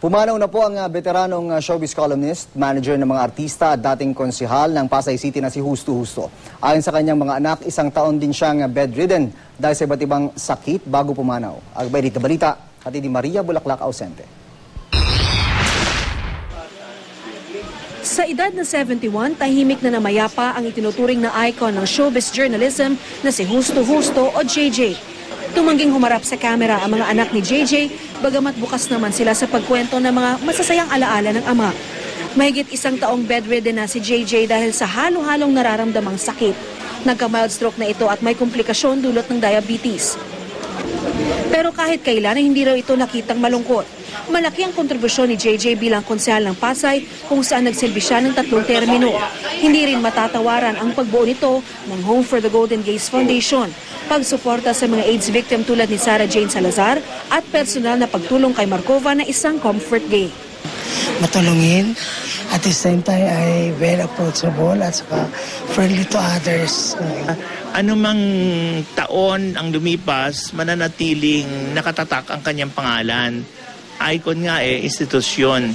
Pumanaw na po ang uh, veteranong uh, showbiz columnist, manager ng mga artista at dating konsihal ng Pasay City na si Husto Husto. Ayon sa kanyang mga anak, isang taon din siyang uh, bedridden dahil sa iba't ibang sakit bago pumanaw. Ang balita balita, at ni Maria Bulaklak Ausente. Sa edad na 71, tahimik na namayapa ang itinuturing na icon ng showbiz journalism na si Husto Husto o JJ. Tumangging humarap sa kamera ang mga anak ni JJ, bagamat bukas naman sila sa pagkwento ng mga masasayang alaala ng ama. Mahigit isang taong bedridden na si JJ dahil sa halo-halong nararamdamang sakit. Nagka-mild stroke na ito at may komplikasyon dulot ng diabetes. Pero kahit kailan ay hindi raw ito nakitang malungkot. Malaki ang kontribusyon ni JJ bilang konsehal ng Pasay kung saan nagsilbi siya ng tatlong termino. Hindi rin matatawaran ang pagbuo nito ng Home for the Golden Gaze Foundation, pagsuporta sa mga AIDS victim tulad ni Sarah Jane Salazar at personal na pagtulong kay Markova na isang comfort gay. Matulungin. At the same time ay very approachable at saka friendly to others. anumang taon ang lumipas, mananatiling nakatatak ang kanyang pangalan. Icon nga eh, institusyon.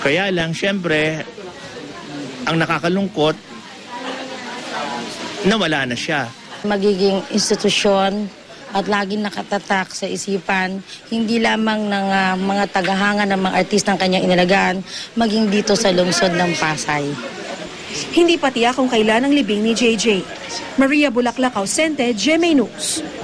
Kaya lang, syempre, ang nakakalungkot, nawala na siya. magiging institusyon at laging nakatatak sa isipan, hindi lamang ng ah, mga tagahanga ng mga artistang kanyang inalagaan, maging dito sa lungsod ng Pasay. Hindi pa tiyak kung kailan ang libing ni JJ. Maria Bulaklak Ausente, GMA News.